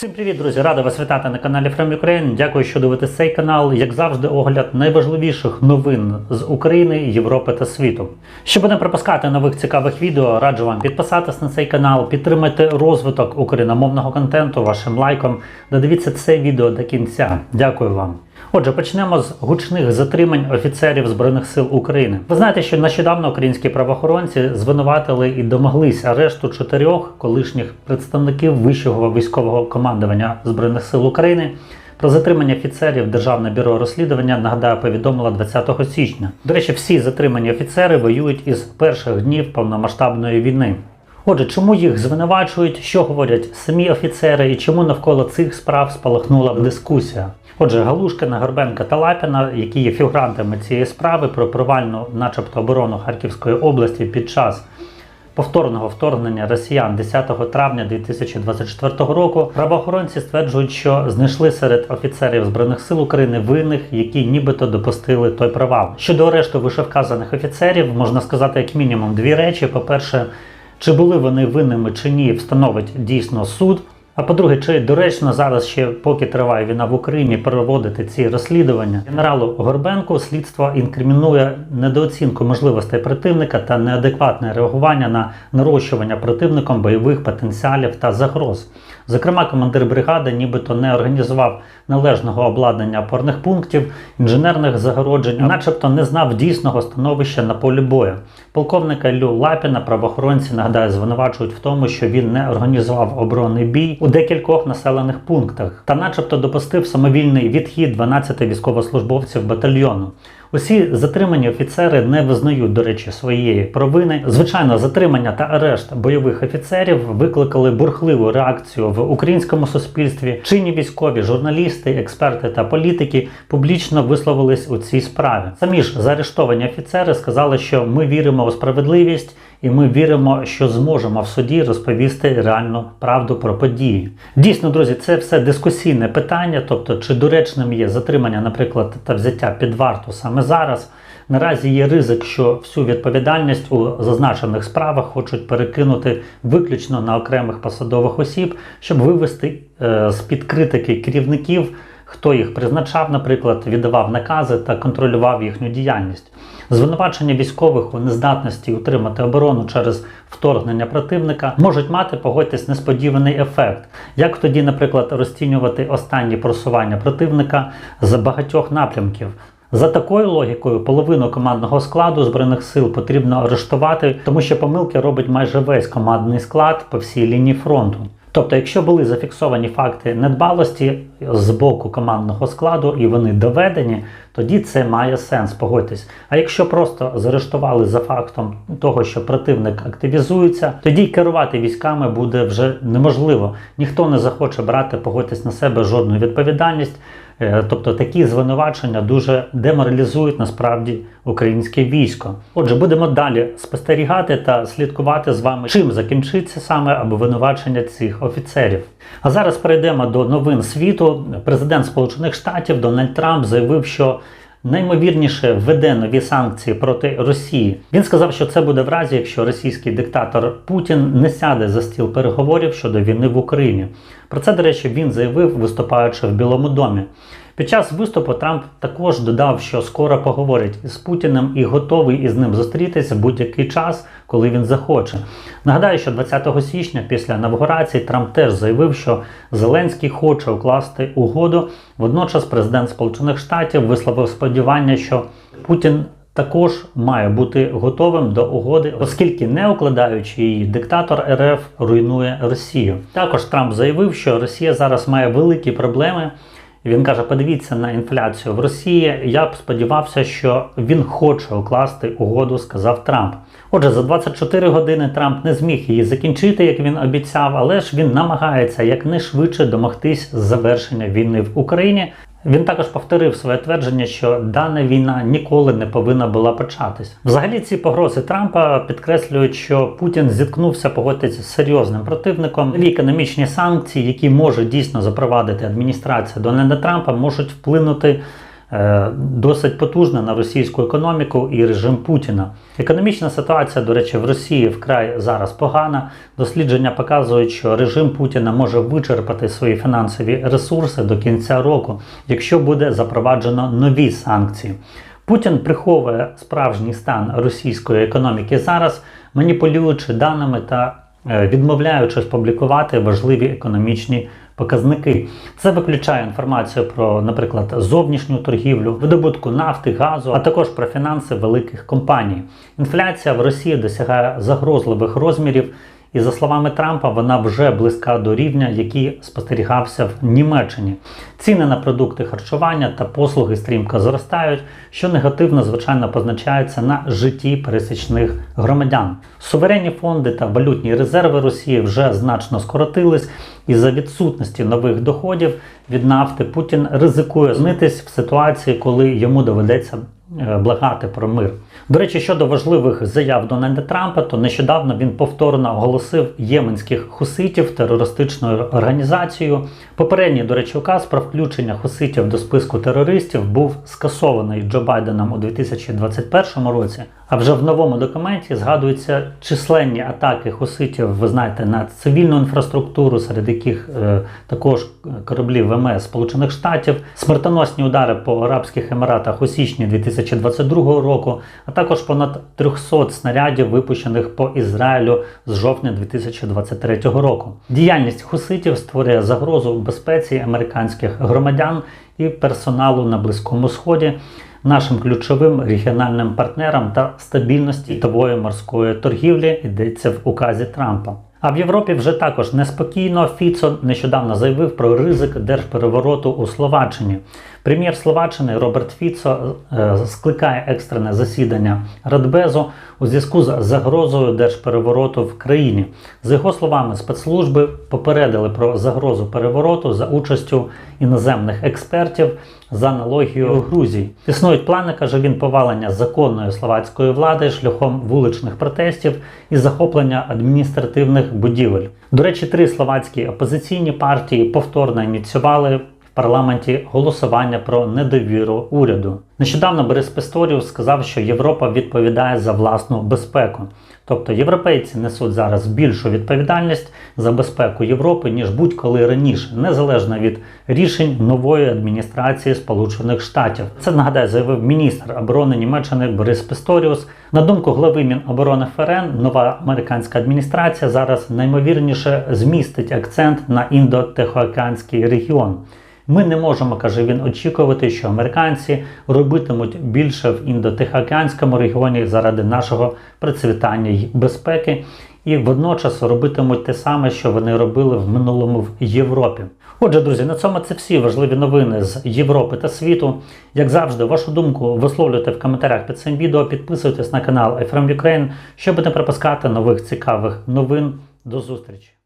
Всім привіт, друзі! Рада вас вітати на каналі From Ukraine. Дякую, що дивитесь цей канал. Як завжди, огляд найважливіших новин з України, Європи та світу. Щоб не пропускати нових цікавих відео, раджу вам підписатись на цей канал, підтримайте розвиток україномовного контенту вашим лайком. Додивіться це відео до кінця. Дякую вам. Отже, почнемо з гучних затримань офіцерів Збройних сил України. Ви знаєте, що нещодавно українські правоохоронці звинуватили і домоглись арешту чотирьох колишніх представників вищого військового командування Збройних сил України. Про затримання офіцерів Державне бюро розслідування нагадаю повідомило 20 січня. До речі, всі затримані офіцери воюють із перших днів повномасштабної війни. Отже, чому їх звинувачують, що говорять самі офіцери і чому навколо цих справ спалахнула дискусія? Отже, Галушкина, Горбенка та Лапіна, які є фігурантами цієї справи про провальну, начебто, оборону Харківської області під час повторного вторгнення росіян 10 травня 2024 року, правоохоронці стверджують, що знайшли серед офіцерів збройних сил України винних, які нібито допустили той провал. Щодо арешту вишевказаних офіцерів, можна сказати як мінімум дві речі: по-перше, чи були вони винними чи ні, встановить дійсно суд. А по-друге, чи доречно зараз ще, поки триває війна в Україні, проводити ці розслідування? Генералу Горбенку слідство інкримінує недооцінку можливостей противника та неадекватне реагування на нарощування противником бойових потенціалів та загроз. Зокрема, командир бригади нібито не організував належного обладнання опорних пунктів, інженерних загороджень, начебто не знав дійсного становища на полі бою. Полковника Іллю Лапіна правоохоронці нагадаю звинувачують в тому, що він не організував оборонний бій у декількох населених пунктах та, начебто, допустив самовільний відхід 12 військовослужбовців батальйону. Усі затримані офіцери не визнають, до речі, своєї провини. Звичайно, затримання та арешт бойових офіцерів викликали бурхливу реакцію в українському суспільстві. Чинні військові, журналісти, експерти та політики публічно висловились у цій справі. Самі ж заарештовані офіцери сказали, що ми віримо у справедливість. І ми віримо, що зможемо в суді розповісти реальну правду про події. Дійсно, друзі, це все дискусійне питання, тобто чи доречним є затримання, наприклад, та взяття під варту саме зараз. Наразі є ризик, що всю відповідальність у зазначених справах хочуть перекинути виключно на окремих посадових осіб, щоб вивести е, з під критики керівників, хто їх призначав, наприклад, віддавав накази та контролював їхню діяльність. Звинувачення військових у нездатності утримати оборону через вторгнення противника можуть мати, погодьтесь, несподіваний ефект. Як тоді, наприклад, розцінювати останні просування противника з багатьох напрямків? За такою логікою, половину командного складу збройних сил потрібно арештувати, тому що помилки робить майже весь командний склад по всій лінії фронту. Тобто, якщо були зафіксовані факти недбалості з боку командного складу і вони доведені, тоді це має сенс, погодьтесь. А якщо просто заарештували за фактом того, що противник активізується, тоді керувати військами буде вже неможливо. Ніхто не захоче брати, погодьтесь на себе жодну відповідальність. Е, Тобто такі звинувачення дуже деморалізують насправді українське військо. Отже, будемо далі спостерігати та слідкувати з вами, чим закінчиться саме обвинувачення цих офіцерів. А зараз перейдемо до новин світу. Президент Сполучених Штатів Дональд Трамп заявив, що наймовірніше введе нові санкції проти Росії. Він сказав, що це буде в разі, якщо російський диктатор Путін не сяде за стіл переговорів щодо війни в Україні. Про це, до речі, він заявив, виступаючи в Білому домі. Під час виступу Трамп також додав, що скоро поговорить з Путіним і готовий із ним зустрітися будь-який час, коли він захоче. Нагадаю, що 20 січня після інавгурації Трамп теж заявив, що Зеленський хоче укласти угоду. Водночас президент Сполучених Штатів висловив сподівання, що Путін. Також має бути готовим до угоди, оскільки не укладаючи її, диктатор РФ руйнує Росію. Також Трамп заявив, що Росія зараз має великі проблеми. Він каже: подивіться на інфляцію в Росії. Я б сподівався, що він хоче укласти угоду, сказав Трамп. Отже, за 24 години Трамп не зміг її закінчити, як він обіцяв, але ж він намагається якнайшвидше домогтись завершення війни в Україні. Він також повторив своє твердження, що дана війна ніколи не повинна була початись. Взагалі, ці погрози Трампа підкреслюють, що Путін зіткнувся погодитися з серйозним противником. Нові економічні санкції, які може дійсно запровадити адміністрація Дональда Трампа, можуть вплинути досить потужна на російську економіку і режим Путіна. Економічна ситуація, до речі, в Росії вкрай зараз погана. Дослідження показують, що режим Путіна може вичерпати свої фінансові ресурси до кінця року, якщо буде запроваджено нові санкції. Путін приховує справжній стан російської економіки зараз, маніпулюючи даними та е, відмовляючись публікувати важливі економічні показники. Це виключає інформацію про, наприклад, зовнішню торгівлю, видобутку нафти, газу, а також про фінанси великих компаній. Інфляція в Росії досягає загрозливих розмірів. І за словами Трампа, вона вже близька до рівня, який спостерігався в Німеччині. Ціни на продукти харчування та послуги стрімко зростають, що негативно, звичайно, позначається на житті пересічних громадян. Суверенні фонди та валютні резерви Росії вже значно скоротились, і за відсутності нових доходів від нафти Путін ризикує знитись в ситуації, коли йому доведеться благати про мир. До речі, щодо важливих заяв Дональда Трампа, то нещодавно він повторно оголосив єменських хуситів терористичною організацією. Попередній, до речі, указ про включення хуситів до списку терористів був скасований Джо Байденом у 2021 році. А вже в новому документі згадуються численні атаки хуситів, ви знаєте, на цивільну інфраструктуру, серед яких е, також кораблі ВМС Сполучених Штатів, смертоносні удари по Арабських Еміратах у січні 2022 року, а також понад 300 снарядів, випущених по Ізраїлю з жовтня 2023 року. Діяльність хуситів створює загрозу безпеці американських громадян і персоналу на Близькому Сході нашим ключовим регіональним партнерам та стабільності світової морської торгівлі йдеться в указі Трампа. А в Європі вже також неспокійно. Фіцо нещодавно заявив про ризик держперевороту у Словаччині. Прем'єр Словаччини Роберт Фіцо е, скликає екстрене засідання Радбезу у зв'язку з загрозою держперевороту в країні. За його словами, спецслужби попередили про загрозу перевороту за участю іноземних експертів за аналогією Грузії. Існують плани, каже він, повалення законної словацької влади шляхом вуличних протестів і захоплення адміністративних будівель. До речі, три словацькі опозиційні партії повторно ініціювали парламенті голосування про недовіру уряду. Нещодавно Борис Песторіус сказав, що Європа відповідає за власну безпеку. Тобто європейці несуть зараз більшу відповідальність за безпеку Європи, ніж будь-коли раніше, незалежно від рішень нової адміністрації Сполучених Штатів. Це нагадаю, заявив міністр оборони Німеччини Борис Песторіус. На думку глави Міноборони ФРН, нова американська адміністрація зараз наймовірніше змістить акцент на індо-тихоокеанський регіон. Ми не можемо, каже він, очікувати, що американці робитимуть більше в індотихоокеанському регіоні заради нашого процвітання й безпеки, і водночас робитимуть те саме, що вони робили в минулому в Європі. Отже, друзі, на цьому це всі важливі новини з Європи та світу. Як завжди, вашу думку висловлюйте в коментарях під цим відео, підписуйтесь на канал iFrom Ukraine, щоб не пропускати нових цікавих новин. До зустрічі!